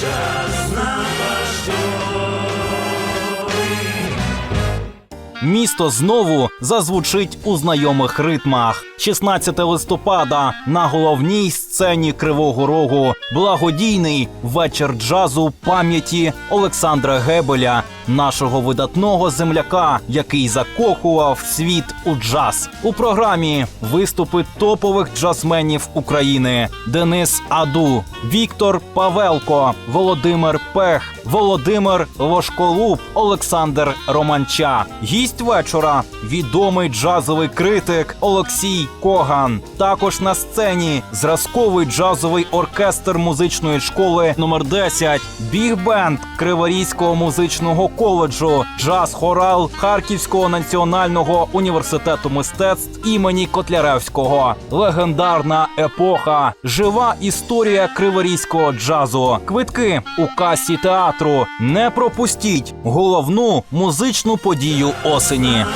Час на ваш Місто знову зазвучить у знайомих ритмах. 16 листопада на головній сцені Кривого Рогу благодійний вечір джазу пам'яті Олександра Гебеля, нашого видатного земляка, який закохував світ у джаз. У програмі виступи топових джазменів України: Денис Аду, Віктор Павелко, Володимир Пех, Володимир Лошколуб, Олександр Романча. Гість вечора відомий джазовий критик Олексій Коган. Також на сцені зразковий джазовий оркестр музичної школи номер 10 біг-бенд Криворізького музичного коледжу, джаз-хорал Харківського національного університету мистецтв імені Котляревського. Легендарна епоха, жива історія криворізького джазу. Квитки у касі театру. Не пропустіть головну музичну подію осені.